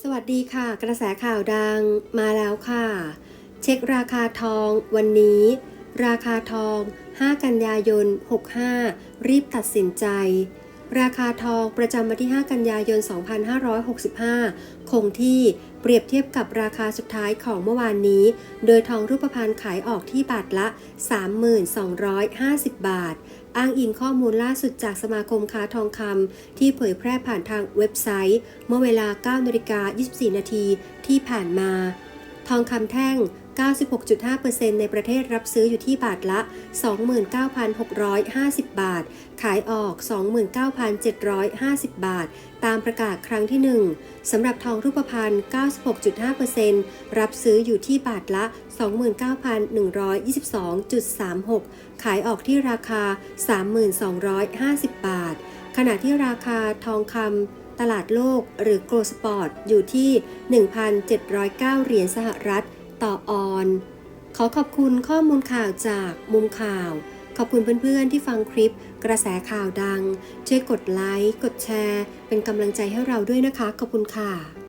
สวัสดีค่ะ กระแสข่าวดังมาแล้วค่ะ เช็คราคาทองวันนี้ ราคาทอง 5 กันยายน 65 รีบตัดสินใจ ราคาทองประจำวันที่ 5 กันยายน 2565 คงที่เปรียบเทียบกับราคาสุดท้ายของเมื่อวานนี้ โดยทองรูปพรรณขายออกที่บาทละ 3250 บาท อ้างอิงข้อมูลล่าสุดจากสมาคมค้าทองคำที่เผยแพร่ผ่านทางเว็บไซต์ เมื่อเวลา9นาฬิกา24 นาทีที่ผ่านมา ทองคำแท่ง 96.5%ในประเทศรับซื้ออยู่ที่บาทละ 29,650 บาท ขายออก 29,750 บาท ตามประกาศครั้งที่ 1 สำหรับทองรูปพรรณ 96.5%รับซื้ออยู่ที่บาทละ 29,122.36 ขายออกที่ราคา 3,250 บาท ขณะที่ราคาทองคำ ตลาดโลกหรือโกลสปอร์ตอยู่ที่ 1,709 เหรียญสหรัฐต่อออน ขอขอบคุณข้อมูลข่าวจากมุมข่าว ขอบคุณเพื่อนๆที่ฟังคลิปกระแสข่าวดัง ช่วยกดไลค์ กดแชร์ เป็นกำลังใจให้เราด้วยนะคะ ขอบคุณค่ะ